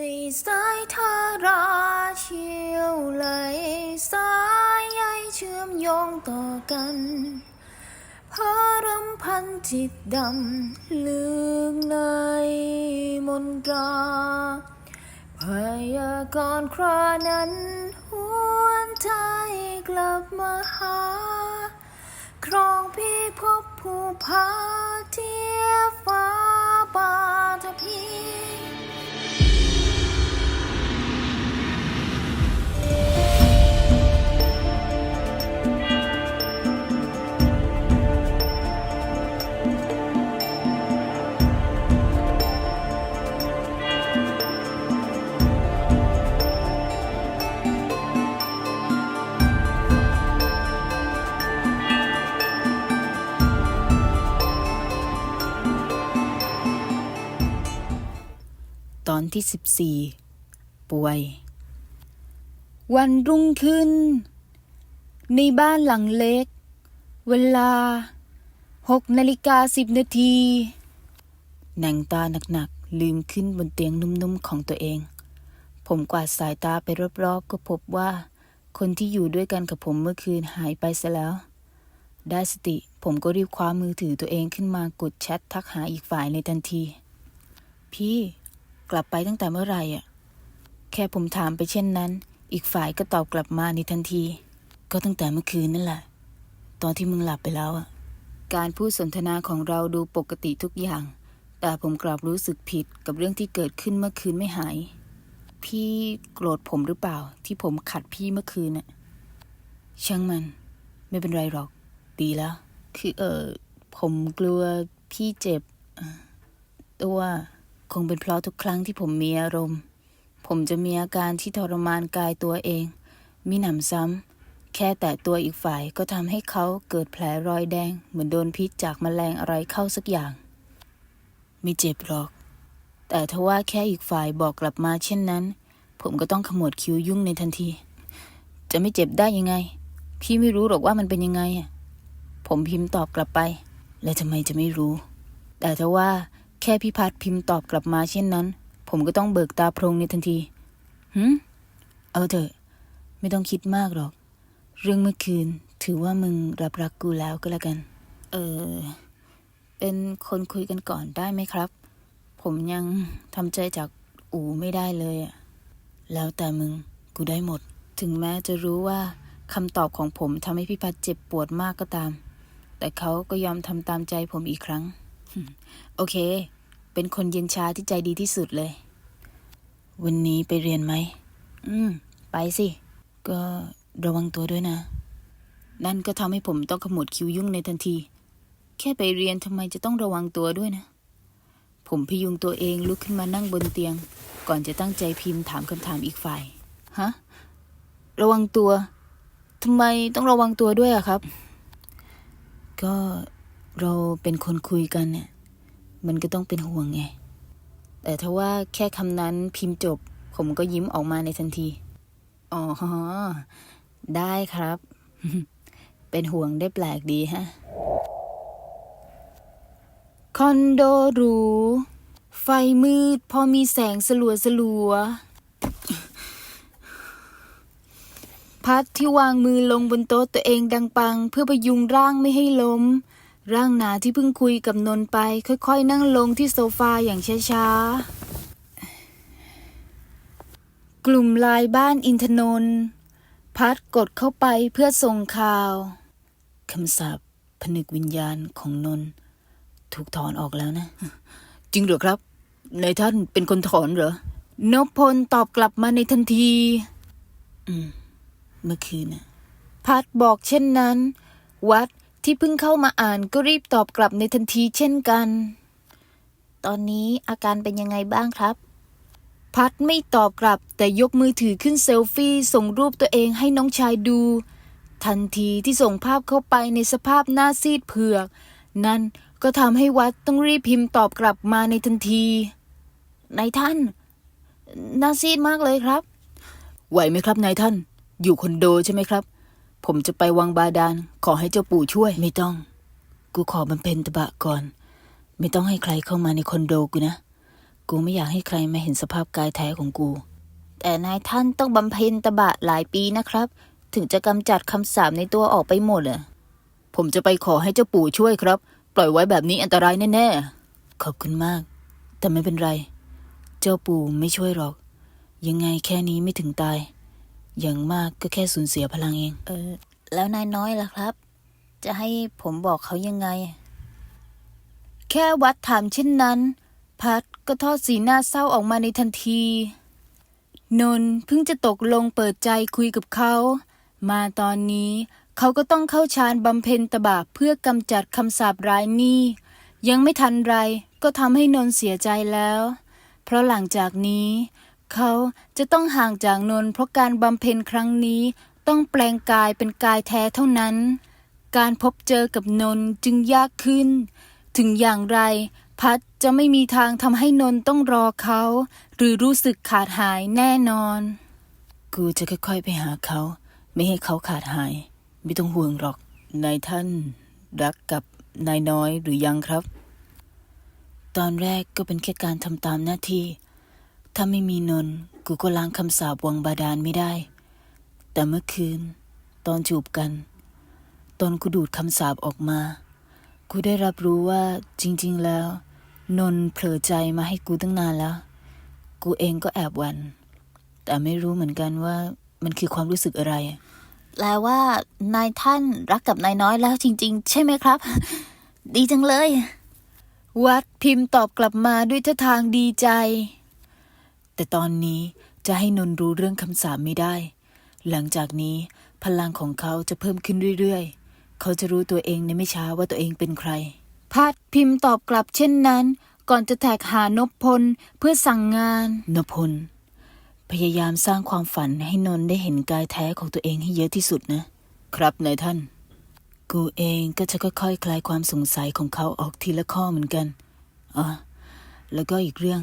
ในสายทาราเชี่ยวไหลสายใยเชื่อมโยงต่อกันพารำพันจิตดำลึกในมนตราพยากรณ์ครานั้นหวนใจกลับมาหา ครองพี่พบผู้พาเทียฟ้าปาทพี ที่สิบสี่ป่วย วันรุ่งขึ้น ในบ้านหลังเล็ก เวลาหกนาฬิกาสิบนาทีหนังตาหนักๆ ลืมขึ้นบนเตียงนุ่มๆ ของตัวเอง ผมกวาดสายตาไปรอบๆ ก็พบว่า คนที่อยู่ด้วยกันกับผมเมื่อคืนหายไปซะแล้ว ได้สติผมก็รีบคว้ามือถือตัวเองขึ้นมากดแชททักหาอีกฝ่ายในทันที พี่ กลับไปตั้งแต่เมื่อไหร่อะ แค่ผมถามไปเช่นนั้น อีกฝ่ายก็ตอบกลับมาในทันที ก็ตั้งแต่เมื่อคืนนั่นแหละ ตอนที่มึงหลับไปแล้วอะ การพูดสนทนาของเราดูปกติทุกอย่าง แต่ผมกลับรู้สึกผิดกับเรื่องที่เกิดขึ้นเมื่อคืนไม่หาย พี่โกรธผมหรือเปล่า ที่ผมขัดพี่เมื่อคืนน่ะ ช่างมัน ไม่เป็นไรหรอก ดีแล้ว คือเออผมกลัวพี่เจ็บตัว คงเป็นเพราะทุกครั้งที่ผมมีอารมณ์ ผมจะมีอาการที่ทรมานกายตัวเอง มีหนำซ้ำ แค่แต่ตัวอีกฝ่ายก็ทำให้เขาเกิดแผลรอยแดง เหมือนโดนพิษจากแมลงอะไรเข้าสักอย่าง ไม่เจ็บหรอก แต่ถ้าว่าแค่อีกฝ่ายบอกกลับมาเช่นนั้น ผมก็ต้องขมวดคิ้วยุ่งในทันที จะไม่เจ็บได้ยังไง พี่ไม่รู้หรอกว่ามันเป็นยังไงอะผมพิมพ์ตอบกลับไป แล้วทำไมจะไม่รู้ แต่ถ้าว่า แค่พี่พัดพิมพ์ตอบกลับมาเช่นนั้น ผมก็ต้องเบิกตาโพรงในทันทีหืมเอาเถอะ ไม่ต้องคิดมากหรอก เรื่องเมื่อคืน ถือว่ามึงรับรักกูแล้วก็แล้วกัน เออ เป็นคนคุยกันก่อนได้ไหมครับ ผมยังทำใจจากอูไม่ได้เลยอะแล้วแต่มึงกูได้หมด ถึงแม้จะรู้ว่าคำตอบของผมทำให้พี่พัดเจ็บปวดมากก็ตาม แต่เขาก็ยอมทำตามใจผมอีกครั้ง โอเค เป็นคนเย็นชาที่ใจดีที่สุดเลย วันนี้ไปเรียนไหม อืม ไปสิ ก็ระวังตัวด้วยนะ นั่นก็ทำให้ผมต้องขมวดคิ้วยุ่งในทันที แค่ไปเรียนทำไมจะต้องระวังตัวด้วยนะ ผมพยุงตัวเองลุกขึ้นมานั่งบนเตียง ก่อนจะตั้งใจพิมพ์ถามคำถามอีกฝ่าย ฮะ ระวังตัวทำไมต้องระวังตัวด้วยอะครับ ก็ เราเป็นคนคุยกันเนี่ย มันก็ต้องเป็นห่วงไง แต่ถ้าว่าแค่คำนั้นพิมพ์จบ ผมก็ยิ้มออกมาในทันที อ๋อ ได้ครับ เป็นห่วงได้แปลกดีฮะ คอนโดหรู ไฟมืด พอมีแสงสลัวสลัวพัดที่วางมือลงบนโต๊ะตัวเองดังปัง เพื่อพยุงร่างไม่ให้ล้ม ร่างหนาที่เพิ่งคุยกับนนท์ไป ค่อย ๆ นั่งลงที่โซฟาอย่างช้าๆ กลุ่มลายบ้านอินทนนท์พัดกดเข้าไปเพื่อส่งข่าว คำสาปผนึกวิญญาณของนนท์ถูกถอนออกแล้วนะ จริงเหรอครับนายท่านเป็นคนถอนเหรอนพพลตอบกลับมาในทันที อืม เมื่อคืนน่ะพัดบอกเช่นนั้น วัด ที่เพิ่งเข้ามาอ่านก็รีบตอบกลับในทันทีเช่นกัน ตอนนี้อาการเป็นยังไงบ้างครับ พัดไม่ตอบกลับแต่ยกมือถือขึ้นเซลฟี่ส่งรูปตัวเองให้น้องชายดู ทันทีที่ส่งภาพเข้าไปในสภาพหน้าซีดเผือก นั่นก็ทำให้วัดต้องรีบพิมพ์ตอบกลับมาในทันที นายท่านหน้าซีดมากเลยครับ ไหวไหมครับนายท่าน อยู่คอนโดใช่ไหมครับ ผมจะไปวังบาดาลขอให้เจ้าปู่ช่วย ไม่ต้อง กูขอบำเพ็ญตบะก่อน ไม่ต้องให้ใครเข้ามาในคอนโดกูนะ กูไม่อยากให้ใครมาเห็นสภาพกายแท้ของกู แต่นายท่านต้องบำเพ็ญตบะหลายปีนะครับ ถึงจะกำจัดคำสาปในตัวออกไปหมดอะผมจะไปขอให้เจ้าปู่ช่วยครับ ปล่อยไว้แบบนี้อันตรายแน่ๆ ขอบคุณมาก แต่ไม่เป็นไร เจ้าปู่ไม่ช่วยหรอก ยังไงแค่นี้ไม่ถึงตาย อย่างมากก็แค่สูญเสียพลังเอง เออ แล้วนายน้อยล่ะครับ จะให้ผมบอกเขายังไง แค่วัดถามเช่นนั้น พัดก็ทอดสีหน้าเศร้าออกมาในทันที นนท์เพิ่งจะตกลงเปิดใจคุยกับเขา มาตอนนี้เขาก็ต้องเข้าฌานบำเพ็ญตบะเพื่อกำจัดคำสาปร้ายนี้ ยังไม่ทันไรก็ทำให้นนท์เสียใจแล้ว เพราะหลังจากนี้ เขาจะต้องห่างจากนนท์เพราะการบำเพ็ญครั้งนี้ต้องแปลงกายเป็นกายแท้เท่านั้น การพบเจอกับนนท์จึงยากขึ้น ถึงอย่างไร พัดจะไม่มีทางทำให้นนท์ต้องรอเขา หรือรู้สึกขาดหายแน่นอน กูจะค่อยๆไปหาเขา ไม่ให้เขาขาดหาย ไม่ต้องห่วงหรอกนายท่าน รักกับนายน้อยหรือยังครับ ตอนแรกก็เป็นแค่การทำตามหน้าที่ ถ้าไม่มีนนท์กูก็ล้างคำสาปวังบาดาลไม่ได้ แต่เมื่อคืน ตอนจูบกัน ตอนกูดูดคำสาปออกมา กูได้รับรู้ว่าจริง ๆ แล้ว นนท์เผลอใจมาให้กูตั้งนานแล้ว กูเองก็แอบหวัน่นแต่ไม่รู้เหมือนกันว่ามันคือความรู้สึกอะไร แปลว่านายท่านรักกับนายน้อยแล้วจริง ๆ ใช่ไหมครับ ดีจังเลย วัดพิมพ์ตอบกลับมาด้วยท่าทางดีใจ แต่ตอนนี้จะให้นนท์รู้เรื่องคำสาปไม่ได้ หลังจากนี้พลังของเขาจะเพิ่มขึ้นเรื่อยๆ เขาจะรู้ตัวเองในไม่ช้าว่าตัวเองเป็นใคร พัดพิมพ์ตอบกลับเช่นนั้น ก่อนจะแท็กหานพพลเพื่อสั่งงานนพพล พยายามสร้างความฝันให้นนท์ได้เห็นกายแท้ของตัวเองให้เยอะที่สุดนะ ครับนายท่าน กูเองก็จะค่อยๆคคลายความสงสัยของเขาออกทีละข้อเหมือนกันอ๋อแล้วก็อีกเรื่อง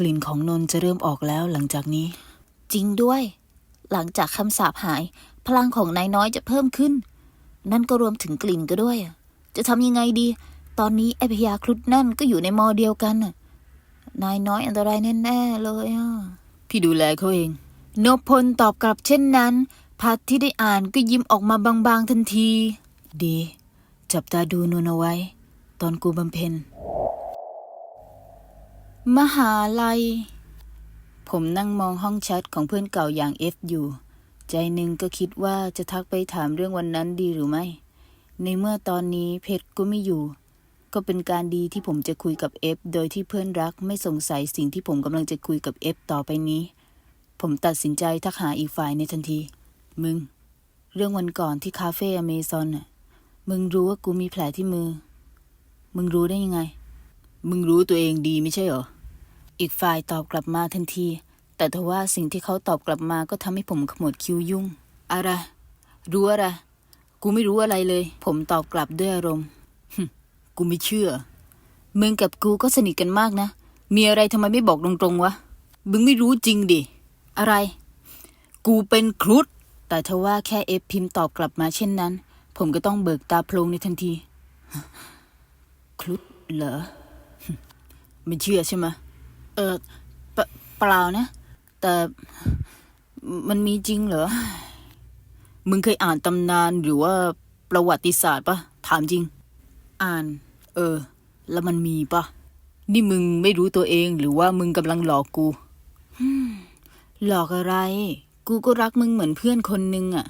กลิ่นของนนท์จะเริ่มออกแล้วหลังจากนี้ จริงด้วย หลังจากคำสาปหาย พลังของนายน้อยจะเพิ่มขึ้น นั่นก็รวมถึงกลิ่นก็ด้วยอะจะทำยังไงดี ตอนนี้ไอพยาครุฑนั่นก็อยู่ในมอเดียวกันน่ะนายน้อยอันตรายแน่ๆเลยอะพี่ดูแลเขาเองนพพลตอบกลับเช่นนั้น พัดที่ได้อ่านก็ยิ้มออกมาบางๆทันที ดี จับตาดูนวลเอาไว้ ตอนกูบำเพ็ญ มหาลัย ผมนั่งมองห้องแชทของเพื่อนเก่าอย่างเอฟอยู่ ใจหนึ่งก็คิดว่าจะทักไปถามเรื่องวันนั้นดีหรือไม่ ในเมื่อตอนนี้เพชรก็ไม่อยู่ ก็เป็นการดีที่ผมจะคุยกับเอฟโดยที่เพื่อนรักไม่สงสัยสิ่งที่ผมกำลังจะคุยกับเอฟต่อไปนี้ ผมตัดสินใจทักหาอีกฝ่ายในทันที มึง เรื่องวันก่อนที่คาเฟ่อเมซอนน่ะ มึงรู้ว่ากูมีแผลที่มือ มึงรู้ได้ยังไง มึงรู้ตัวเองดีไม่ใช่เหรอ อีกฝ่ายตอบกลับมาทันที แต่ทว่าสิ่งที่เขาตอบกลับมาก็ทำให้ผมขมวดคิ้วยุ่ง อะไร รู้อะไร กูไม่รู้อะไรเลย ผมตอบกลับด้วยอารมณ์กูไม่เชื่อ มึงกับกูก็สนิทกันมากนะ มีอะไรทำไมไม่บอกตรงๆวะ มึงไม่รู้จริงดิ อะไร กูเป็นครุฑ แต่ทว่าแค่เอฟพิมพ์ตอบกลับมาเช่นนั้น ผมก็ต้องเบิกตาโพลงในทันที ครุฑเหรอ ไม่เชื่อใช่ไหมเออเปเปล่านะ แต่มันมีจริงเหรอ มึงเคยอ่านตำนานหรือว่าประวัติศาสตร์ปะถามจริง อ่าน เออ แล้วมันมีปะนี่มึงไม่รู้ตัวเองหรือว่ามึงกำลังหลอกกูฮึ่มหลอกอะไร กูก็รักมึงเหมือนเพื่อนคนนึงอะ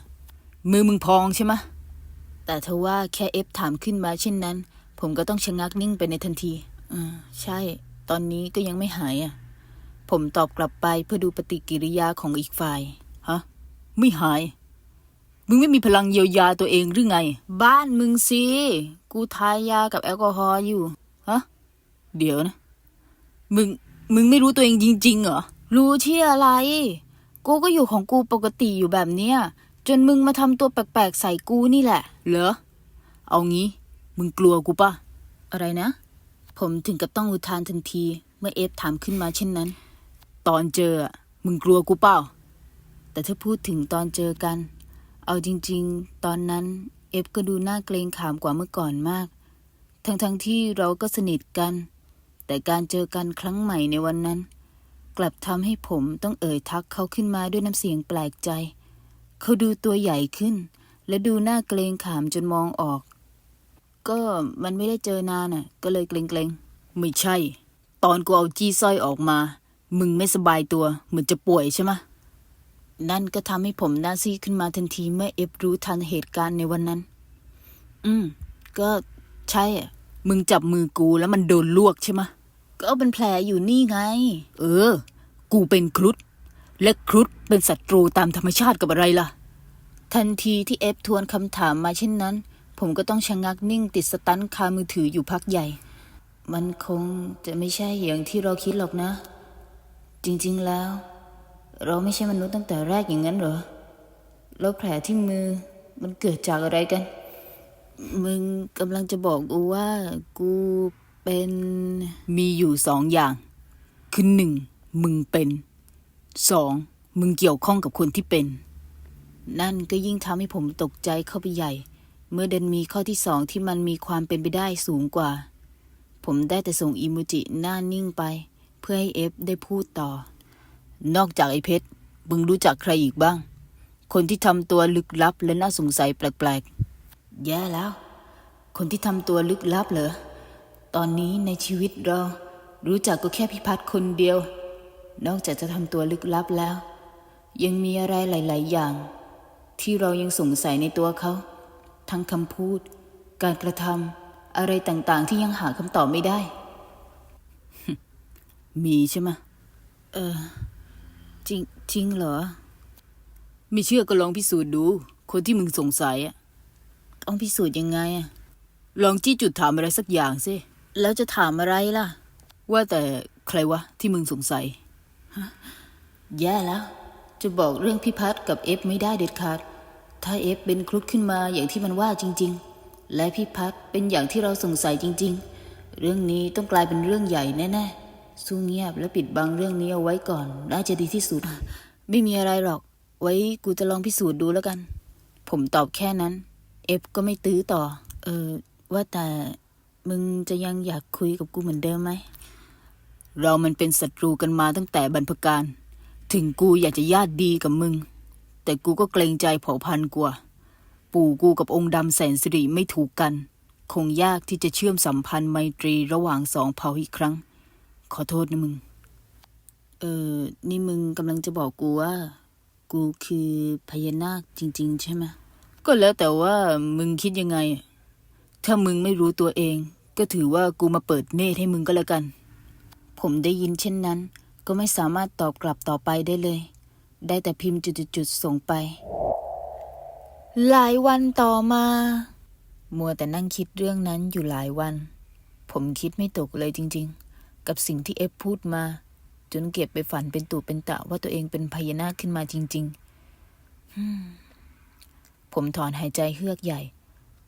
มือมึงพองใช่ไหมะแต่ทว่าแค่เอฟถามขึ้นมาเช่นนั้น ผมก็ต้องชะงักนิ่งไปในทันทีอ่าใช่ ตอนนี้ก็ยังไม่หายอะ ผมตอบกลับไปเพื่อดูปฏิกิริยาของอีกฝ่าย ฮะ ไม่หาย มึงไม่มีพลังเยียวยาตัวเองหรือไง บ้านมึงสิ กูทายยากับแอลกอฮอล์อยู่ ฮะ เดี๋ยวนะ มึง มึงไม่รู้ตัวเองจริง ๆ เหรอ รู้ที่อะไร กูก็อยู่ของกูปกติอยู่แบบเนี้ย จนมึงมาทำตัวแปลกๆใส่กูนี่แหละ เหรอ เอางี้ มึงกลัวกูปะอะไรนะ ผมถึงกับต้องอุทานทันที เมื่อเอฟถามขึ้นมาเช่นนั้น ตอนเจออะมึงกลัวกูเปล่า แต่ถ้าพูดถึงตอนเจอกัน เอาจริง ๆ ตอนนั้นเอฟก็ดูน่าเกรงขามกว่าเมื่อก่อนมาก ทั้งๆทที่เราก็สนิทกัน แต่การเจอกันครั้งใหม่ในวันนั้น กลับทำให้ผมต้องเอ่ยทักเขาขึ้นมาด้วยน้ำเสียงแปลกใจ เขาดูตัวใหญ่ขึ้น และดูหน้าเกรงขามจนมองออก ก็มันไม่ได้เจอนานน่ะ ก็เลยเกรงๆไม่ใช่ ตอนกูเอาจี้สร้อยออกมา มึงไม่สบายตัว เหมือนจะป่วยใช่ไหมนั่นก็ทำให้ผมหน้าซีขึ้นมาทันทีเมื่อเอฟรู้ทันเหตุการณ์ในวันนั้น อืม ก็ใช่อะ มึงจับมือกูแล้วมันโดนลวกใช่ไหมก็เป็นแผลอยู่นี่ไง เออ กูเป็นครุฑและครุฑเป็นศัตรูตามธรรมชาติกับอะไรล่ะ ทันทีที่เอฟทวนคำถามมาเช่นนั้น ผมก็ต้องชะงักนิ่งติดสตันคามือถืออยู่พักใหญ่ มันคงจะไม่ใช่อย่างที่เราคิดหรอกนะ จริงๆแล้ว เราไม่ใช่มนุษย์ตั้งแต่แรกอย่างนั้นเหรอ แล้วแผลที่มือมันเกิดจากอะไรกัน มึงกำลังจะบอกกูว่ากูเป็นมีอยู่สองอย่าง คือหนึ่งมึงเป็นสองมึงเกี่ยวข้องกับคนที่เป็น นั่นก็ยิ่งทำให้ผมตกใจเข้าไปใหญ่ เมื่อเดินมีข้อที่สองที่มันมีความเป็นไปได้สูงกว่า ผมได้แต่ส่งอีโมจิหน้านิ่งไป เพื่อให้เอฟได้พูดต่อ นอกจากไอ้เพชรมึงรู้จักใครอีกบ้าง คนที่ทำตัวลึกลับและน่าสงสัยแปลกๆ แย่แล้ว คนที่ทำตัวลึกลับเหรอ ตอนนี้ในชีวิตเรา รู้จักก็แค่พิพัฒน์คนเดียว นอกจากจะทำตัวลึกลับแล้ว ยังมีอะไรหลาย ๆ อย่าง ที่เรายังสงสัยในตัวเขา ทั้งคำพูด การกระทำอะไรต่างๆ ที่ยังหาคำตอบไม่ได้ มีใช่ไหมเออ จริง จริงเหรอ ไม่เชื่อก็ลองพิสูจน์ดู คนที่มึงสงสัยอะต้องพิสูจน์ยังไงอะลองจี้จุดถามอะไรสักอย่างสิ แล้วจะถามอะไรล่ะ ว่าแต่ใครวะ ที่มึงสงสัย แย่แล้ว จะบอกเรื่องพี่พัฒน์กับเอฟไม่ได้เด็ดขาด ถ้าเอฟเป็นครุฑขึ้นมาอย่างที่มันว่าจริง ๆ และพี่พัฒน์เป็นอย่างที่เราสงสัยจริง ๆ เรื่องนี้ต้องกลายเป็นเรื่องใหญ่แน่ๆสู้เงียบและปิดบังเรื่องนี้เอาไว้ก่อน น่าจะดีที่สุด ไม่มีอะไรหรอก ไว้กูจะลองพิสูจน์ดูแล้วกัน ผมตอบแค่นั้น เอฟก็ไม่ตื้อต่อ เออ ว่าแต่มึงจะยังอยากคุยกับกูเหมือนเดิมไหม เรามันเป็นศัตรูกันมาตั้งแต่บรรพการ ถึงกูอยากจะญาติดีกับมึง แต่กูก็เกรงใจเผ่าพันธุ์กว่า ปู่กูกับองค์ดำแสนสิริไม่ถูกกัน คงยากที่จะเชื่อมสัมพันธ์ไมตรีระหว่างสองเผ่าอีกครั้ง ขอโทษนะมึง เออ นี่มึงกำลังจะบอกกูว่า กูคือพญานาคจริง ๆ ใช่ไหมก็แล้วแต่ว่ามึงคิดยังไง ถ้ามึงไม่รู้ตัวเอง ก็ถือว่ากูมาเปิดเนตรให้มึงก็แล้วกัน ผมได้ยินเช่นนั้น ก็ไม่สามารถตอบกลับต่อไปได้เลย ได้แต่พิมพ์จุดๆส่งไป หลายวันต่อมา มัวแต่นั่งคิดเรื่องนั้นอยู่หลายวัน ผมคิดไม่ตกเลยจริง ๆ กับสิ่งที่เอฟพูดมา จนเก็บไปฝันเป็นตู่เป็นตะว่าตัวเองเป็นพญานาคขึ้นมาจริงๆ ผมถอนหายใจเฮือกใหญ่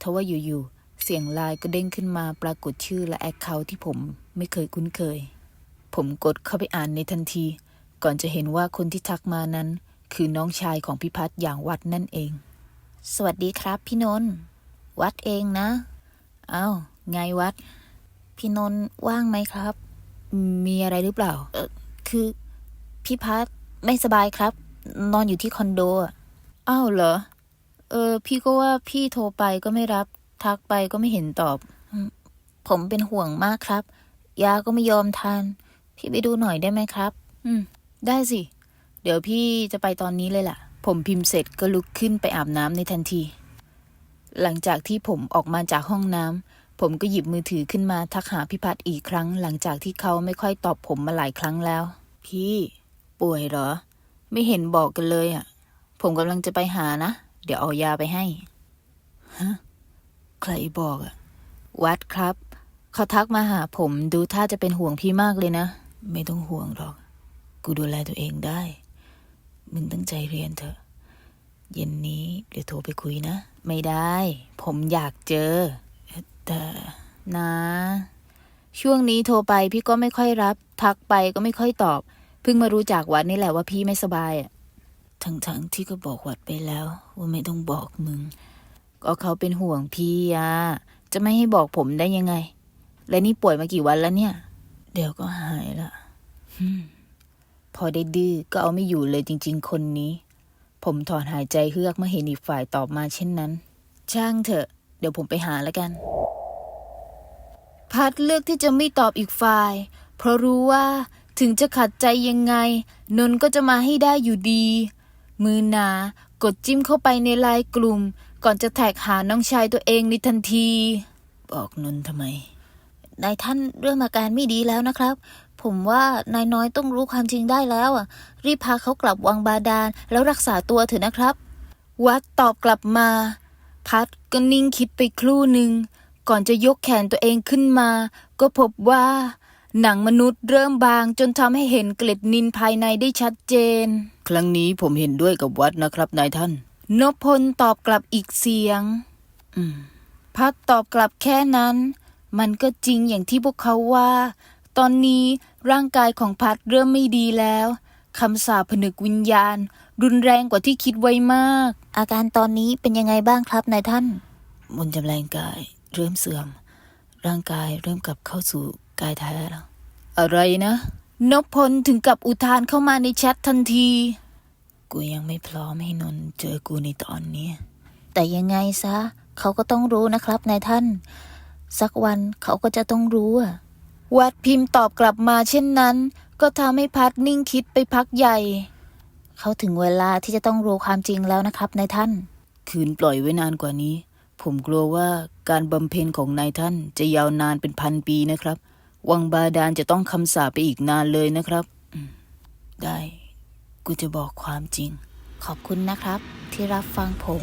ทว่าอยู่ๆ เสียงไลน์ก็เด้งขึ้นมาปรากฏชื่อและแอคเคาท์ที่ผมไม่เคยคุ้นเคย ผมกดเข้าไปอ่านในทันที ก่อนจะเห็นว่าคนที่ทักมานั้น คือน้องชายของพิพัฒน์อย่างวัดนั่นเอง สวัสดีครับ พี่นนท์วัดเองนะ เอา้าไงวัด พี่นนท์ว่างไหมครับ มีอะไรหรือเปล่า เออคือพี่พัฒน์ไม่สบายครับ นอนอยู่ที่คอนโดอะอ้าวเหรอ เออ พี่ก็ว่าพี่โทรไปก็ไม่รับ ทักไปก็ไม่เห็นตอบอืมผมเป็นห่วงมากครับ ยาก็ไม่ยอมทาน พี่ไปดูหน่อยได้ไหมครับ อืม ได้สิ เดี๋ยวพี่จะไปตอนนี้เลยล่ะ ผมพิมพ์เสร็จก็ลุกขึ้นไปอาบน้ำในทันที หลังจากที่ผมออกมาจากห้องน้ำผมก็หยิบมือถือขึ้นมาทักหาพี่พัดอีกครั้ง หลังจากที่เขาไม่ค่อยตอบผมมาหลายครั้งแล้ว พี่ ป่วยเหรอ ไม่เห็นบอกกันเลยอะ ผมกำลังจะไปหานะ เดี๋ยวเอายาไปให้ฮะใครบอกอะ วัดครับ เขาทักมาหาผมดูท่าจะเป็นห่วงพี่มากเลยนะ ไม่ต้องห่วงหรอก กูดูแลตัวเองได้ มึงตั้งใจเรียนเถอะ เย็นนี้เดี๋ยวโทรไปคุยนะ ไม่ได้ ผมอยากเจอ แต่นะ ช่วงนี้โทรไปพี่ก็ไม่ค่อยรับ ทักไปก็ไม่ค่อยตอบ เพิ่งมารู้จากวัดนี่แหละว่าพี่ไม่สบายอะทั้งๆที่ก็บอกวัดไปแล้ว ว่าไม่ต้องบอกมึง ก็เขาเป็นห่วงพี่อะจะไม่ให้บอกผมได้ยังไง และนี่ป่วยมากี่วันแล้วเนี่ย เดี๋ยวก็หายละ พอได้ดื้อก็เอาไม่อยู่เลยจริง ๆ คนนี้ ผมถอนหายใจเฮือกเมื่อเห็นอีกฝ่ายตอบมาเช่นนั้น ช่างเถอะ เดี๋ยวผมไปหาแล้วกัน พัดเลือกที่จะไม่ตอบอีกฝ่าย เพราะรู้ว่าถึงจะขัดใจยังไง นนท์ก็จะมาให้ได้อยู่ดี มือหนากดจิ้มเข้าไปในไลน์กลุ่ม ก่อนจะแท็กหาน้องชายตัวเองในทันที บอกนนท์ทำไมนายท่านเรื่องอาการไม่ดีแล้วนะครับ ผมว่านายน้อยต้องรู้ความจริงได้แล้วอะ รีบพาเขากลับวังบาดาลแล้วรักษาตัวเถอะนะครับ วัดตอบกลับมา พัดก็นิ่งคิดไปครู่หนึ่งก่อนจะยกแขนตัวเองขึ้นมา ก็พบว่า หนังมนุษย์เริ่มบางจนทำให้เห็นเกล็ดนินภายในได้ชัดเจน ครั้งนี้ผมเห็นด้วยกับวัดนะครับนายท่าน นพพลตอบกลับอีกเสียง อืม พัดตอบกลับแค่นั้น มันก็จริงอย่างที่พวกเขาว่า ตอนนี้ร่างกายของพัดเริ่มไม่ดีแล้วคำสาปผนึกวิญญาณ รุนแรงกว่าที่คิดไว้มาก อาการตอนนี้เป็นยังไงบ้างครับนายท่าน มนต์จำแรงกายเริ่มเสื่อม ร่างกายเริ่มกลับเข้าสู่กายแท้แล้ว อะไรนะนพพลถึงกับอุทานเข้ามาในแชททันที กูยังไม่พร้อมให้นนท์เจอกูในตอนนี้ แต่ยังไงซะ เขาก็ต้องรู้นะครับนายท่าน สักวันเขาก็จะต้องรู้อะ วัดพิมพ์ตอบกลับมาเช่นนั้น ก็ทำให้พัดนิ่งคิดไปพักใหญ่ เขาถึงเวลาที่จะต้องรู้ความจริงแล้วนะครับนายท่าน คืนปล่อยไว้นานกว่านี้ ผมกลัวว่าการบำเพ็ญของนายท่านจะยาวนานเป็นพันปีนะครับ วังบาดาลจะต้องคำสาปไปอีกนานเลยนะครับได้ กูจะบอกความจริง ขอบคุณนะครับ ที่รับฟังผม